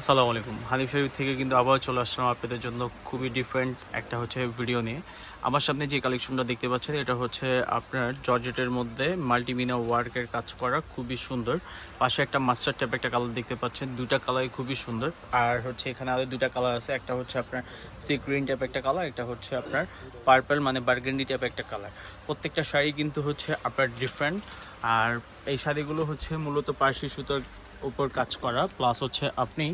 আসসালামু আলাইকুম। হানিফ শরীফ থেকে কিন্তু আবার চলে আসলাম আপনাদের জন্য খুবই ডিফারেন্ট একটা হচ্ছে ভিডিও নিয়ে। আমার সামনে যে কালেকশনটা দেখতে পাচ্ছেন, এটা হচ্ছে আপনার জর্জেটের মধ্যে মাল্টিমিনা ওয়ার্কের কাজ করা, খুবই সুন্দর। পাশে একটা মাস্টার টাইপ একটা কালার দেখতে পাচ্ছেন, দুইটা কালারই খুবই সুন্দর। আর হচ্ছে এখানে আরও দুইটা কালার আছে, একটা হচ্ছে আপনার সি গ্রিন টাইপ একটা কালার একটা হচ্ছে আপনার পার্পল মানে বার্গেন্ডি টাইপ একটা কালার প্রত্যেকটা শাড়ি কিন্তু হচ্ছে আপনার ডিফারেন্ট আর এই শাড়িগুলো হচ্ছে মূলত পার্সি সুতোর উপর কাজ করা প্লাস হচ্ছে আপনি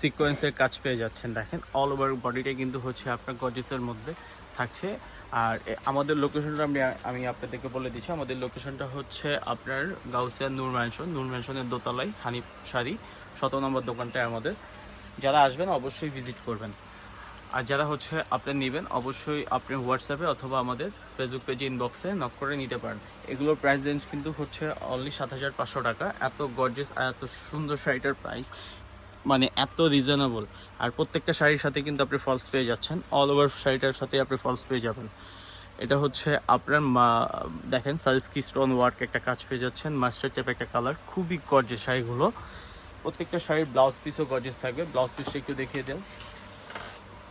সিকোয়েন্সের কাজ পেয়ে যাচ্ছেন। দেখেন অল ওভার বডিটা কিন্তু হচ্ছে আপনার গজেসের মধ্যে থাকছে। আর আমাদের লোকেশনটা আমি আমি আপনাদেরকে বলে দিচ্ছি, আমাদের লোকেশনটা হচ্ছে আপনার গাউসিয়া নূর ম্যানশন নূর ম্যানশনের দোতলায় হানিফ শাড়ি শত নম্বর দোকানটায় আমাদের। যারা আসবেন, অবশ্যই ভিজিট করবেন। আর যারা হচ্ছে আপনি নেবেন, অবশ্যই আপনি হোয়াটসঅ্যাপে অথবা আমাদের ফেসবুক পেজে ইনবক্সে নক করে নিতে পারেন। এগুলোর প্রাইস রেঞ্জ কিন্তু হচ্ছে অনলি সাত হাজার পাঁচশো টাকা। এত গর্জেস আর এত সুন্দর শাড়িটার প্রাইস মানে এত রিজনেবল আর প্রত্যেকটা শাড়ির সাথে কিন্তু আপনি ফলস পেয়ে যাচ্ছেন। অল ওভার শাড়িটার সাথে আপনি ফলস পেয়ে যাবেন। এটা হচ্ছে আপনার মা- দেখেন সালস্কি স্টোন ওয়ার্ক একটা কাজ পেয়ে যাচ্ছেন। মাস্টার টাইপ একটা কালার খুবই গর্জেস শাড়িগুলো। প্রত্যেকটা শাড়ির ব্লাউজ পিসও গর্জেস থাকবে। ব্লাউজ পিসটা একটু দেখিয়ে দেন।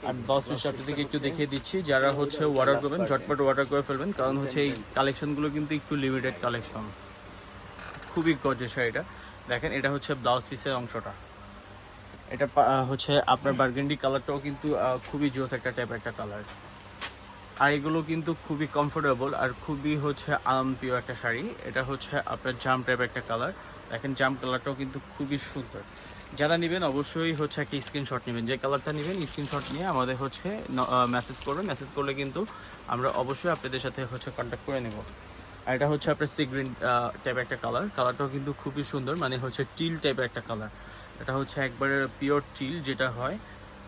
আর ব্লাউজ পিসটা আপনাদেরকে একটু দেখিয়ে দিচ্ছি, যারা হচ্ছে অর্ডার করবেন, ঝটপট অর্ডার করে ফেলবেন, কারণ হচ্ছে এই কালেকশনগুলো কিন্তু একটু লিমিটেড কালেকশন খুবই গর্জেস শাড়িটা দেখেন, এটা হচ্ছে ব্লাউজ পিসের অংশটা। এটা হচ্ছে আপনার বার্গেন্ডি কালারটাও কিন্তু খুবই জোস একটা টাইপ একটা কালার আর এগুলো কিন্তু খুবই কমফোর্টেবল আর খুবই হচ্ছে আরামপ্রিয় একটা শাড়ি। এটা হচ্ছে আপনার জাম টাইপ একটা কালার দেখেন, জাম কালারটাও কিন্তু খুবই সুন্দর। যারা নেবেন অবশ্যই হচ্ছে একটা স্ক্রিনশট নেবেন। যে কালারটা নেবেন স্ক্রিনশট নিয়ে আমাদের হচ্ছে মেসেজ করবেন। মেসেজ করলে কিন্তু আমরা অবশ্যই আপনাদের সাথে হচ্ছে কন্ট্যাক্ট করে নেব। আর এটা হচ্ছে আপনার সি গ্রিন টাইপ একটা কালার কালারটাও কিন্তু খুবই সুন্দর মানে হচ্ছে টিল টাইপের একটা কালার এটা হচ্ছে একবারে পিওর টিল যেটা হয়।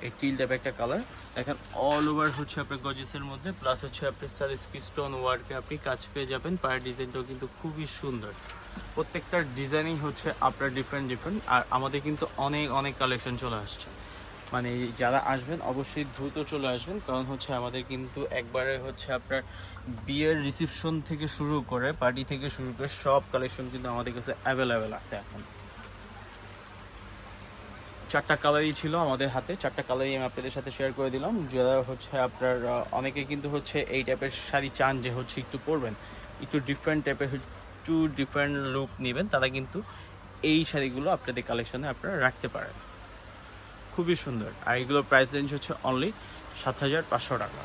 এই টিল টাইপ একটা কালার দেখেন অল ওভার হচ্ছে আপনার গজেসের মধ্যে প্লাস হচ্ছে আপনি স্যার স্টোন ওয়ার্কে আপনি কাজ পেয়ে যাবেন। পায়ের ডিজাইনটাও কিন্তু খুবই সুন্দর। প্রত্যেকটা ডিজাইনই হচ্ছে আপনার ডিফারেন্ট ডিফারেন্ট আর আমাদের কিন্তু অনেক অনেক কালেকশন চলে আসছে। মানে যারা আসবেন, অবশ্যই দ্রুত চলে আসবেন। কারণ হচ্ছে আমাদের কিন্তু একবারে হচ্ছে আপনার বিয়ের রিসেপশন থেকে শুরু করে পার্টি থেকে শুরু করে সব কালেকশন কিন্তু আমাদের কাছে অ্যাভেলেবেল আছে এখন। চারটা কালারই ছিল আমাদের হাতে। চারটা কালারই আমি আপনাদের সাথে শেয়ার করে দিলাম। যারা হচ্ছে আপনার অনেকে কিন্তু হচ্ছে এই টাইপের শাড়ি চান যে হচ্ছে একটু পরবেন। একটু ডিফারেন্ট টাইপের একটু ডিফারেন্ট লুক নেবেন, তারা কিন্তু এই শাড়িগুলো আপনাদের কালেকশনে আপনারা রাখতে পারেন। খুবই সুন্দর। আর এগুলোর প্রাইস রেঞ্জ হচ্ছে অনলি সাত হাজার পাঁচশো টাকা।